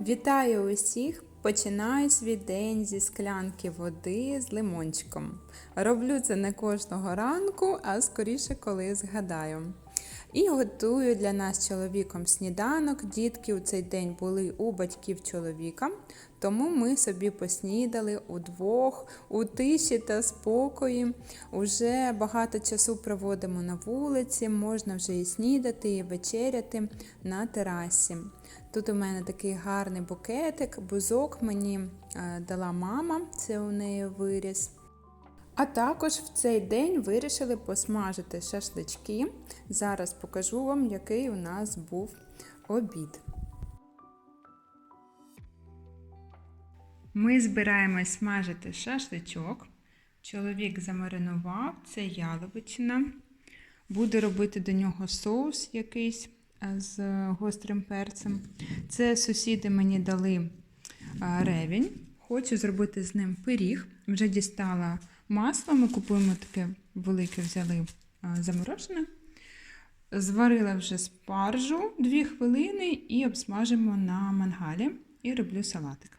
Вітаю усіх! Починаю свій день зі склянки води з лимончиком. Роблю це не кожного ранку, а скоріше, коли згадаю. І готую для нас чоловіком сніданок. Дітки у цей день були у батьків чоловіка, тому ми собі поснідали удвох, у тиші та спокої. Уже багато часу проводимо на вулиці, можна вже і снідати, і вечеряти на терасі. Тут у мене такий гарний букетик, бузок мені е, дала мама, це у неї виріс. А також в цей день вирішили посмажити шашлички. Зараз покажу вам, який у нас був обід. Ми збираємось смажити шашличок. Чоловік замаринував, це яловичина. Буду робити до нього соус якийсь з гострим перцем. Це сусіди мені дали ревінь. Хочу зробити з ним пиріг. Вже дістала масло. Ми купуємо таке велике, взяли заморожене. Зварила вже спаржу 2 хвилини і обсмажимо на мангалі і роблю салатик.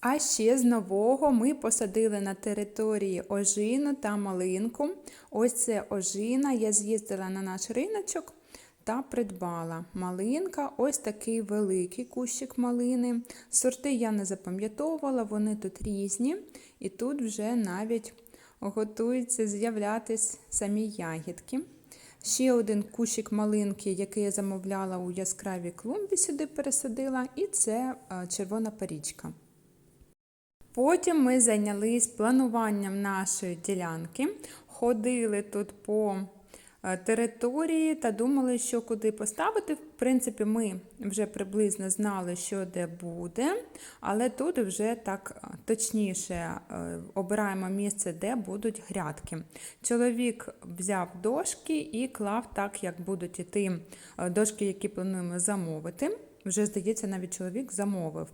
А ще з нового ми посадили на території ожину та малинку. Ось це ожина. Я з'їздила на наш риночок та придбала малинка, ось такий великий кущик малини. Сорти я не запам'ятовувала, вони тут різні, і тут вже навіть готуються з'являтись самі ягідки. Ще один кущик малинки, який я замовляла у яскравій клумбі, сюди пересадила, і це червона парічка. Потім ми зайнялись плануванням нашої ділянки, ходили тут по Е, території та думали, що куди поставити. В принципі, ми вже приблизно знали, що де буде, але тут вже так е, точніше е, обираємо місце, де будуть грядки. Чоловік взяв дошки і клав так, як будуть іти дошки, які плануємо замовити. Вже, здається, навіть чоловік замовив.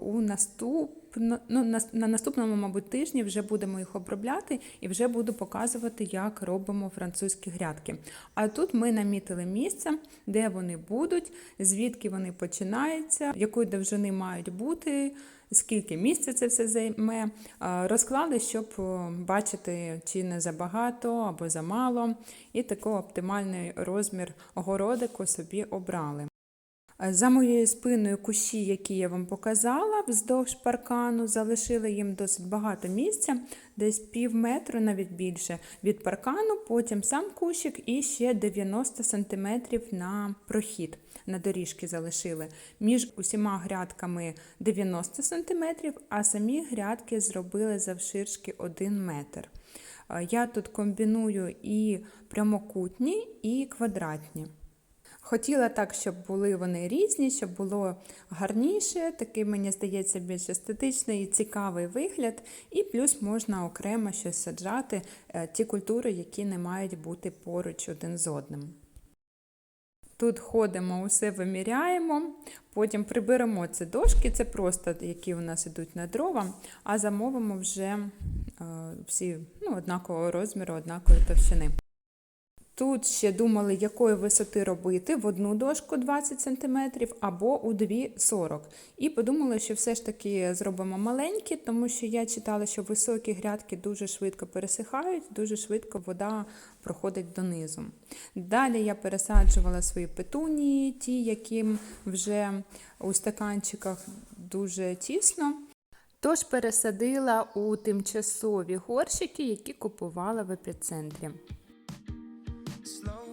У наступ, ну, на, на наступному, мабуть, тижні вже будемо їх обробляти і вже буду показувати, як робимо французькі грядки. А тут ми намітили місце, де вони будуть, звідки вони починаються, якої довжини мають бути. Скільки місця це все займе, розклали, щоб бачити, чи не забагато або замало, і такий оптимальний розмір огородику собі обрали. За моєю спиною кущі, які я вам показала, вздовж паркану, залишили їм досить багато місця, десь пів метру, навіть більше від паркану, потім сам кущик і ще 90 см на прохід. На доріжки залишили. Між усіма грядками 90 см, а самі грядки зробили завширшки 1 метр. Я тут комбіную і прямокутні, і квадратні. Хотіла так, щоб були вони різні, щоб було гарніше, такий, мені здається, більш естетичний і цікавий вигляд, і плюс можна окремо щось саджати, е, ті культури, які не мають бути поруч один з одним. Тут ходимо, усе виміряємо, потім приберемо ці дошки, це просто які у нас йдуть на дрова, а замовимо вже е, всі ну, однакового розміру, однакової товщини. Тут ще думали, якої висоти робити в одну дошку 20 см або у дві 40 І подумали, що все ж таки зробимо маленькі, тому що я читала, що високі грядки дуже швидко пересихають, дуже швидко вода проходить донизу. Далі я пересаджувала свої петунії, ті, яким вже у стаканчиках дуже тісно. Тож пересадила у тимчасові горщики, які купувала в епіцентрі. slow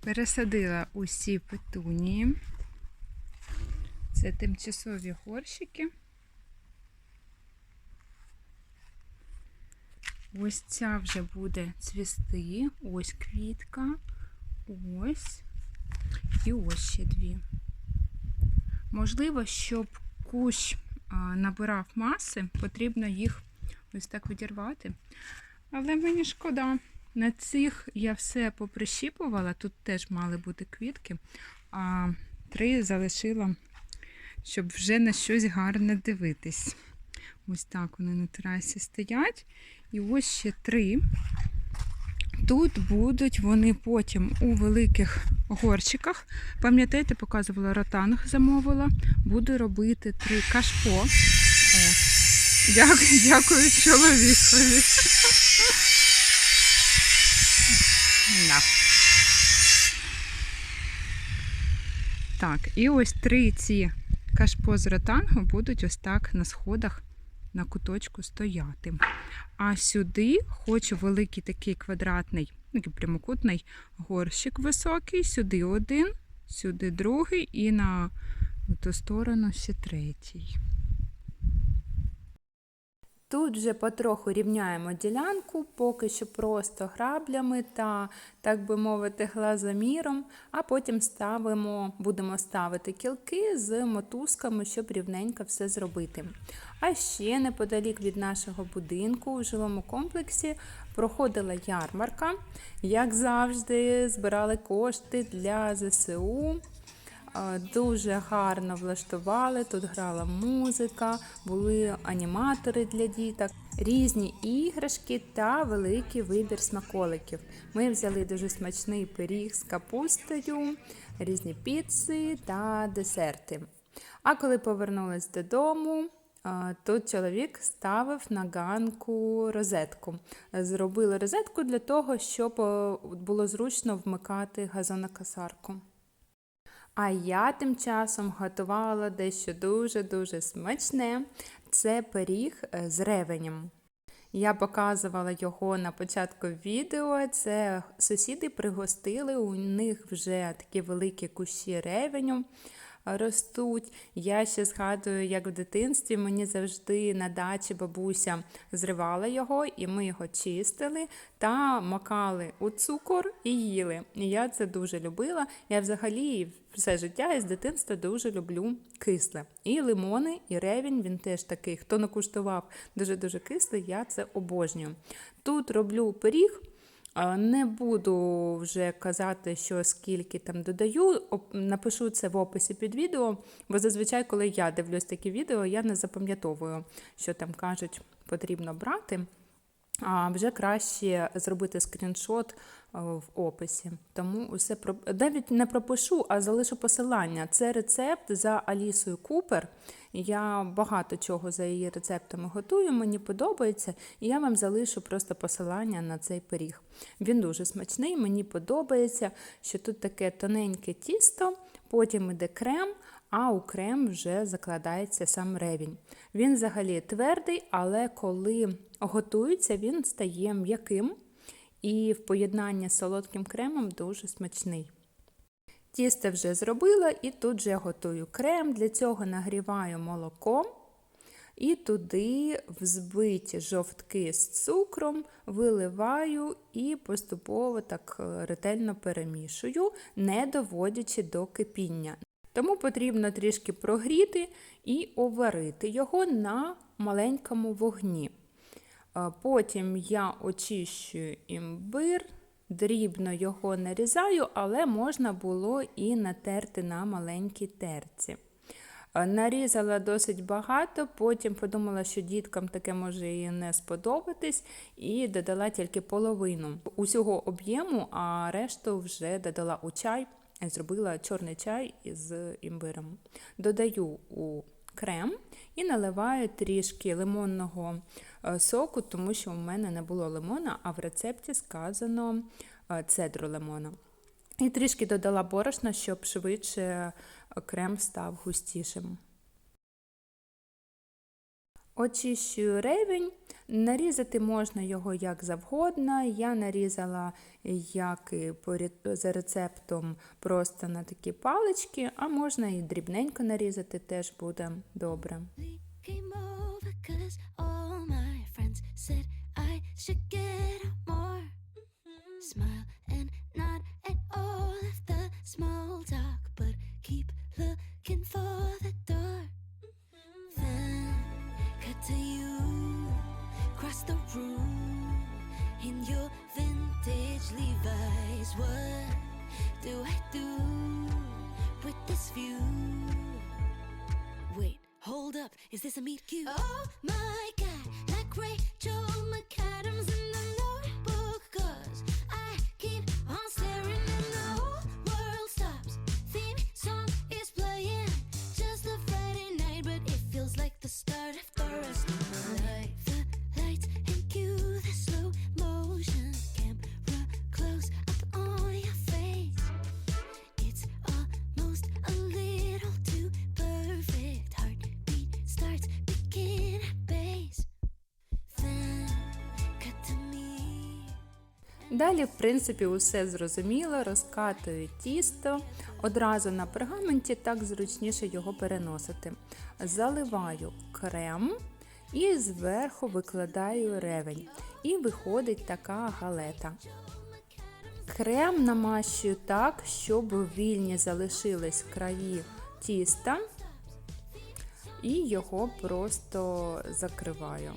Пересадила усі петунії. Це тимчасові горщики. Ось ця вже буде цвісти. Ось квітка. Ось. І ось ще дві. Можливо, щоб кущ набирав маси, потрібно їх ось так відірвати. Але мені шкода. На цих я все поприщіпувала, тут теж мали бути квітки, а три залишила, щоб вже на щось гарне дивитись. Ось так вони на терасі стоять. І ось ще три. Тут будуть вони потім у великих горщиках. Пам'ятаєте, показувала ротанг, замовила. Буду робити три кашпо. О, дякую, дякую чоловікові. Да. Так, і ось три ці кашпо з ротангу будуть ось так на сходах на куточку стояти. А сюди хочу великий такий квадратний, ну, такий прямокутний горщик високий, сюди один, сюди другий і на ту сторону ще третій. Тут вже потроху рівняємо ділянку, поки що просто граблями та, так би мовити, глазоміром, а потім ставимо, будемо ставити кілки з мотузками, щоб рівненько все зробити. А ще неподалік від нашого будинку у жилому комплексі проходила ярмарка. Як завжди, збирали кошти для ЗСУ. Дуже гарно влаштували, тут грала музика, були аніматори для діток, різні іграшки та великий вибір смаколиків. Ми взяли дуже смачний пиріг з капустою, різні піци та десерти. А коли повернулись додому, Тут чоловік ставив на ганку розетку. Зробили розетку для того, щоб було зручно вмикати газонокосарку. А я тим часом готувала дещо дуже-дуже смачне це пиріг е, з ревенем. Я показувала його на початку відео. Це сусіди пригостили, у них вже такі великі кущі ревеню ростуть. Я ще згадую, як в дитинстві мені завжди на дачі бабуся зривала його, і ми його чистили та макали у цукор і їли. І я це дуже любила. Я взагалі все життя і з дитинства дуже люблю кисле. І лимони, і ревінь, він теж такий. Хто не куштував дуже-дуже кислий, я це обожнюю. Тут роблю пиріг. Не буду вже казати, що скільки там додаю. Напишу це в описі під відео, бо зазвичай, коли я дивлюсь такі відео, я не запам'ятовую, що там кажуть, потрібно брати. А вже краще зробити скріншот в описі. Тому усе про навіть не пропишу, а залишу посилання. Це рецепт за Алісою Купер. Я багато чого за її рецептами готую, мені подобається, і я вам залишу просто посилання на цей пиріг. Він дуже смачний, мені подобається, що тут таке тоненьке тісто, потім іде крем. А у крем вже закладається сам ревінь. Він взагалі твердий, але коли готується, він стає м'яким і в поєднанні з солодким кремом дуже смачний. Тісто вже зробила і тут вже готую крем. Для цього нагріваю молоко і туди взбиті жовтки з цукром виливаю і поступово так е, ретельно перемішую, не доводячи до кипіння. Тому потрібно трішки прогріти і оварити його на маленькому вогні. Потім я очищую імбир, дрібно його нарізаю, але можна було і натерти на маленькій терці. Нарізала досить багато, потім подумала, що діткам таке може і не сподобатись, і додала тільки половину усього об'єму, а решту вже додала у чай, зробила чорний чай з імбиром. Додаю у крем і наливаю трішки лимонного е, соку, тому що в мене не було лимона, а в рецепті сказано е, цедру лимона. І трішки додала борошна, щоб швидше е, крем став густішим. Очищую ревень. Нарізати можна його як завгодно. Я нарізала як за рецептом просто на такі палички, а можна і дрібненько нарізати, теж буде добре. I get Is this a meet cute? Oh my Далі, в принципі, усе зрозуміло, розкатую тісто одразу на пергаменті, так зручніше його переносити. Заливаю крем і зверху викладаю ревень. І виходить така галета. Крем намащую так, щоб вільні залишились краї тіста, і його просто закриваю.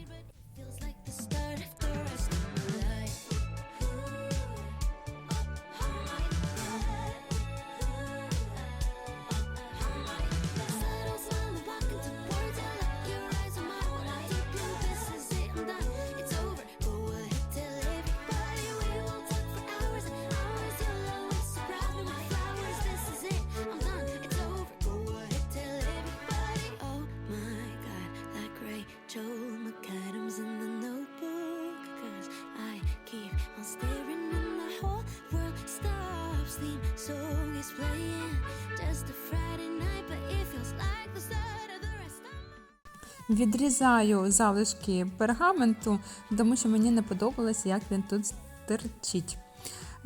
Відрізаю залишки пергаменту, тому що мені не подобалось, як він тут стерчить.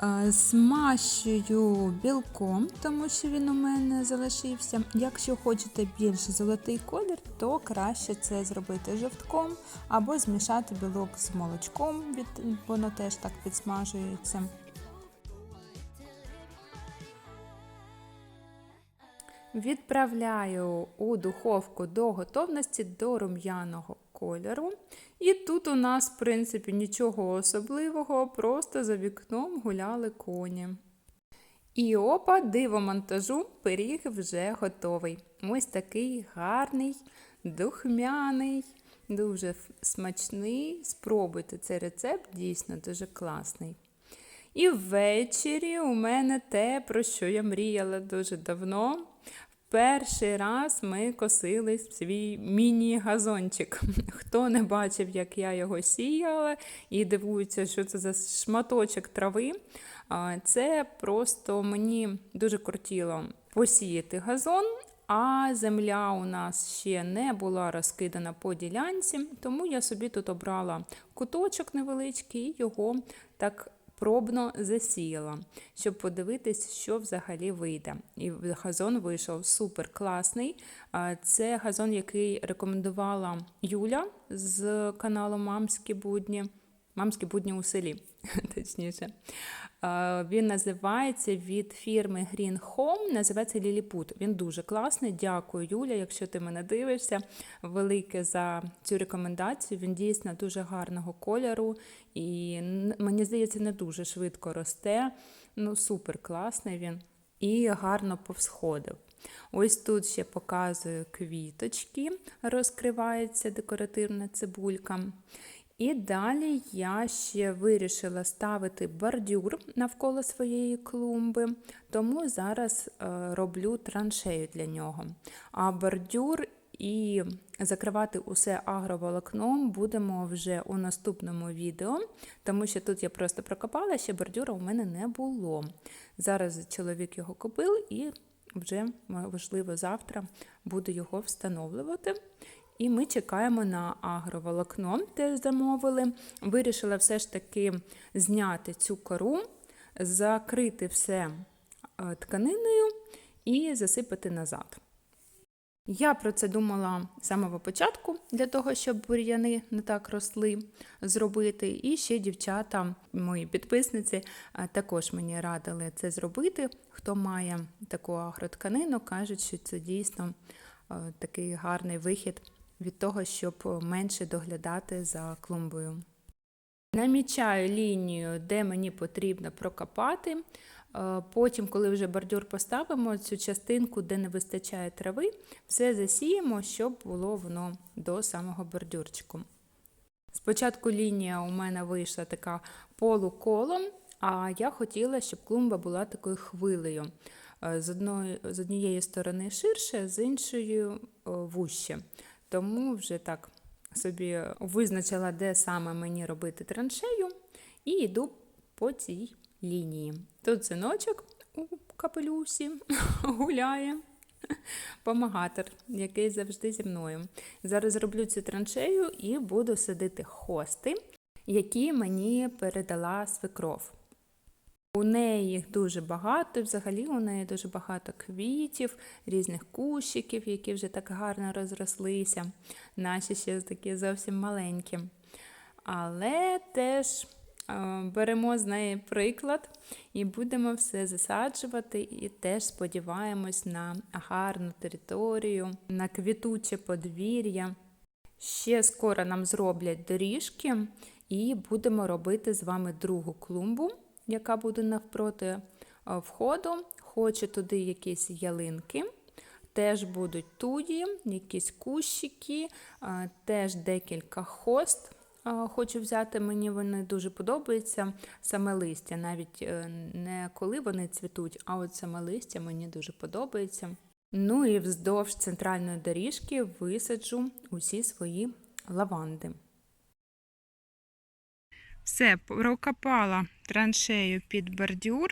Е, Смащую білком, тому що він у мене залишився. Якщо хочете більш золотий колір, то краще це зробити жовтком або змішати білок з молочком, воно теж так підсмажується. Відправляю у духовку до готовності до рум'яного кольору. І тут у нас, в принципі, нічого особливого, просто за вікном гуляли коні. І опа, диво монтажу, пиріг вже готовий. Ось такий гарний, духмяний, дуже смачний. Спробуйте цей рецепт, дійсно дуже класний. І ввечері у мене те, про що я мріяла дуже давно. Перший раз ми косили свій міні-газончик. Хто не бачив, як я його сіяла, і дивується, що це за шматочок трави. Це просто мені дуже кортіло посіяти газон, а земля у нас ще не була розкидана по ділянці, тому я собі тут обрала куточок невеличкий і його так пробно засіяла, щоб подивитись, що взагалі вийде. І газон вийшов супер класний. Це газон, який рекомендувала Юля з каналу Мамські будні. Мамські будні у селі, точніше. Е, Він називається від фірми Green Home, називається Ліліпут. Він дуже класний. Дякую, Юля, якщо ти мене дивишся. Велике за цю рекомендацію. Він дійсно дуже гарного кольору і мені здається, не дуже швидко росте. Ну, супер класний він і гарно повсходив. Ось тут ще показую квіточки, розкривається декоративна цибулька. І далі я ще вирішила ставити бордюр навколо своєї клумби, тому зараз е, роблю траншею для нього. А бордюр і закривати усе агроволокном будемо вже у наступному відео, тому що тут я просто прокопала, ще бордюра у мене не було. Зараз чоловік його купив і вже, можливо, завтра буду його встановлювати. І ми чекаємо на агроволокно, теж замовили. Вирішила все ж таки зняти цю кору, закрити все е, тканиною і засипати назад. Я про це думала з самого початку, для того, щоб бур'яни не так росли, зробити. І ще дівчата, мої підписниці, також мені радили це зробити. Хто має таку агротканину, кажуть, що це дійсно е, такий гарний вихід від того, щоб менше доглядати за клумбою. Намічаю лінію, де мені потрібно прокопати. Е, Потім, коли вже бордюр поставимо, цю частинку, де не вистачає трави, все засіємо, щоб було воно до самого бордюрчику. Спочатку лінія у мене вийшла така полуколом, а я хотіла, щоб клумба була такою хвилею. Е, З, одної, з однієї сторони ширше, з іншої е, вужче. Тому вже так собі визначила, де саме мені робити траншею, і йду по цій лінії. Тут синочок у капелюсі гуляє. Помагатор, який завжди зі мною. Зараз зроблю цю траншею і буду садити хости, які мені передала свекров. У неї їх дуже багато, взагалі у неї дуже багато квітів, різних кущиків, які вже так гарно розрослися. Наші ще такі зовсім маленькі. Але теж е, беремо з неї приклад і будемо все засаджувати, і теж сподіваємось на гарну територію, на квітуче подвір'я. Ще скоро нам зроблять доріжки, і будемо робити з вами другу клумбу, яка буде навпроти е, входу. Хочу туди якісь ялинки. Теж будуть туді, якісь кущики, е, теж декілька хост. е, Хочу взяти, мені вони дуже подобаються. Саме листя, навіть не коли вони цвітуть, а от саме листя мені дуже подобається. Ну і вздовж центральної доріжки висаджу усі свої лаванди. Все, прокопала траншею під бордюр,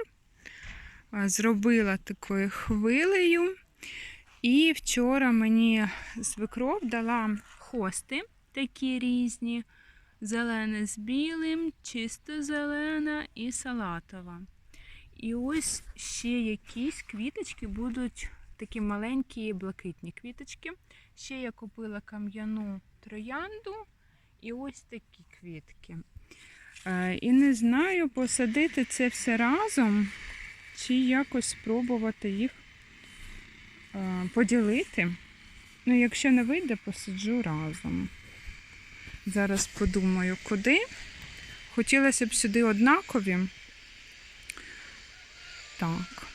зробила такою хвилею. І вчора мені свекров дала хости такі різні: зелене з білим, чисто зелена і салатова. І ось ще якісь квіточки будуть такі маленькі блакитні квіточки. Ще я купила кам'яну троянду і ось такі квітки. Е, І не знаю, посадити це все разом, чи якось спробувати їх е, поділити. Ну, якщо не вийде, посаджу разом. Зараз подумаю, куди. Хотілося б сюди однакові. Так.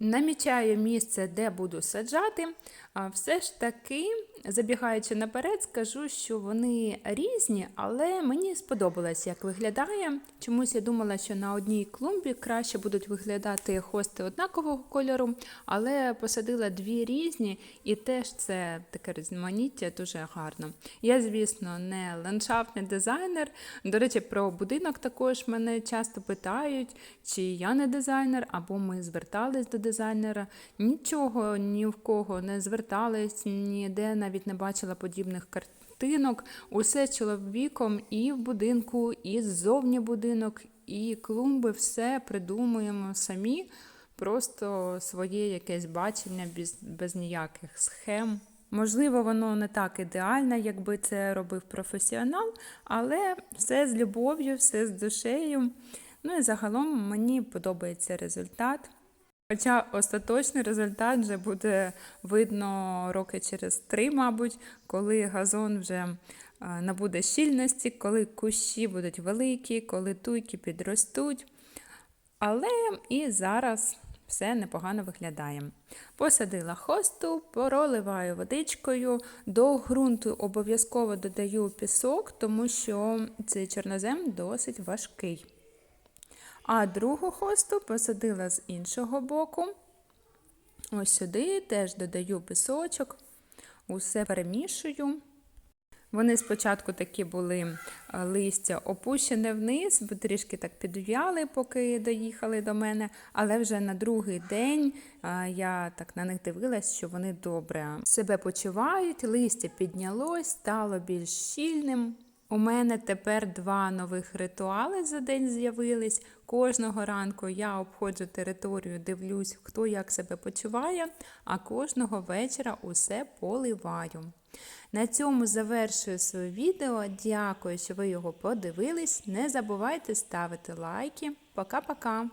Намічаю місце, де буду саджати. А все ж таки, забігаючи наперед, скажу, що вони різні, але мені сподобалось, як виглядає. Чомусь я думала, що на одній клумбі краще будуть виглядати хости однакового кольору, але посадила дві різні, і теж це таке різноманіття дуже гарно. Я, звісно, не ландшафтний дизайнер. До речі, про будинок також мене часто питають, чи я не дизайнер, або ми звертались до дизайнера. Нічого ні в кого не звертались, ніде навіть не бачила подібних картинок. Усе чоловіком і в будинку, і ззовні будинок, і клумби, все придумуємо самі. Просто своє якесь бачення без, без ніяких схем. Можливо, воно не так ідеально, якби це робив професіонал, але все з любов'ю, все з душею. Ну і загалом мені подобається результат. Хоча остаточний результат вже буде видно роки через три, мабуть, коли газон вже е, набуде щільності, коли кущі будуть великі, коли туйки підростуть. Але і зараз все непогано виглядає. Посадила хосту, проливаю водичкою, до ґрунту обов'язково додаю пісок, тому що цей чорнозем досить важкий. А другу хосту посадила з іншого боку. Ось сюди теж додаю пісочок, усе перемішую. Вони спочатку такі були е, листя опущене вниз, бо трішки так підв'яли, поки доїхали до мене. Але вже на другий день е, я так на них дивилась, що вони добре себе почувають. Листя піднялось, стало більш щільним. У мене тепер два нових ритуали за день з'явились. Кожного ранку я обходжу територію, дивлюсь, хто як себе почуває, а кожного вечора усе поливаю. На цьому завершую своє відео. Дякую, що ви його подивились. Не забувайте ставити лайки. Пока-пока!